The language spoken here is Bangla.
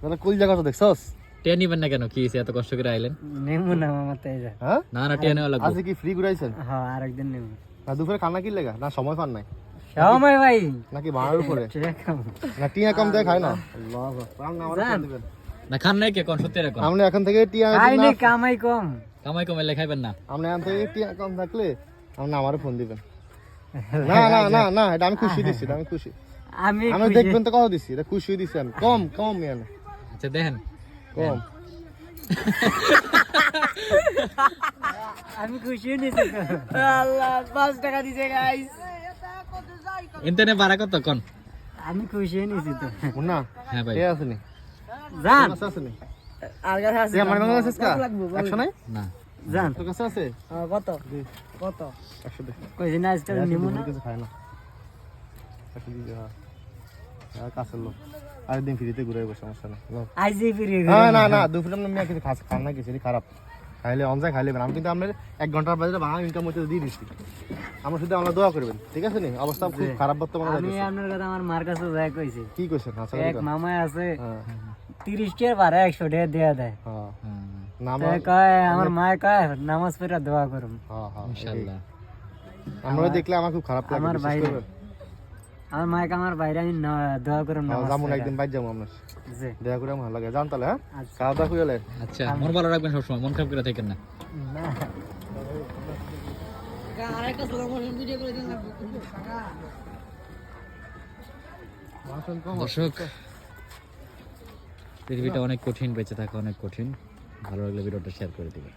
তাহলে কুল জায়গা তো দেখছস? টিয়া নিবেন না কেন? কি হয়েছে এত কষ্ট করে আইলেন? নেমু না মামা তাই যা। হ্যাঁ? না না টিয়া নেওয়া লাগবে। আজকে কি ফ্রি ঘুরাইছেন? হ্যাঁ আরেকদিন নেমু। না দুপুরে খানা কি লেগা? না সময় পান নাই। সময় ভাই। নাকি ভাড়ার উপরে? না টিয়া কম দেয় খায় না। আল্লাহ আপনি আমার ফোন দিবেন। না খান নাই কে? কোন সত্যি এখন আপনি এখন থেকে টিয়া খাই না- কামাই কম। কামাই কমাইলে খাইবেন না। আপনি এখন থেকে টিয়া কম থাকলে আপনি ফোন দিবেন। না না না না এটা আমি খুশি আমি খুশি। আমি আমি দেখবেন তো কথা দিচ্ছি এটা খুশি দিচ্ছি আমি। কম কম ইয়ান। আচ্ছা দেখেন। কম। আমি খুশি নিছি। আল্লাহ পাঁচ টাকা দিছে গাইস ইন্টারনেট ভাড়া কত কোন? আমি খুশি নিছি তো। মুন্না হ্যাঁ ভাই। কে আছে নি জান কাছে আছে নি আর কাছে আছে আমার কাছে আছে কা? লাগবো, বল। একশো নাই? না। জান। তোর কাছে আছে? কত? কত? একশো দে। কইছি না আজকে নিমু না? কিছু খায় না। একশো দিয়ে দে, হ্যাঁ, কাছের লোক। আরেকদিন ফ্রিতে ঘুরে বসে সমস্যা। আইজি ফিরে না না না দুপুরে আমরা মেয়ে কিছু খাস খান না কিছু খারাপ। খাইলে অনজায় খাইলে আমি কিন্তু আপনার এক ঘণ্টার বাজে বাংলা ইনকাম হতে দিয়ে দিচ্ছি। আমরা শুধু আমরা দোয়া করবেন ঠিক আছে নি? অবস্থা খুব খারাপ বর্তমানে আমি আপনার কথা আমার মার কাছে যাই কইছি। কি কইছেন? হাসা এক মামা আছে হ্যাঁ। তিরিশ টাকার ভাড়া একশো টাকা দেয়া দেয়। হ্যাঁ। হ্যাঁ, না আমরা কয় আমার মায় কয় নামাজ পড়ে দোয়া করুম। হ্যাঁ হ্যাঁ ইনশাআল্লাহ আমরা দেখলে আমার খুব খারাপ লাগে আমার? আমার আমার বাইরে আমি না- দোয়া হ্যাঁ, যাব না একদিন বাইর যাব আমরা জি। দেখা করে ভালো লাগে। জান তাহলে হ্যাঁ? আচ্ছা। খাওয়া দাওয়া করে আচ্ছা মন ভালো রাখবেন সবসময় মন খারাপ করে থাকেন না। না। দর্শক পৃথিবীটা অনেক কঠিন বেঁচে থাকা অনেক কঠিন। ভালো লাগলে ভিডিওটা শেয়ার করে দিবেন।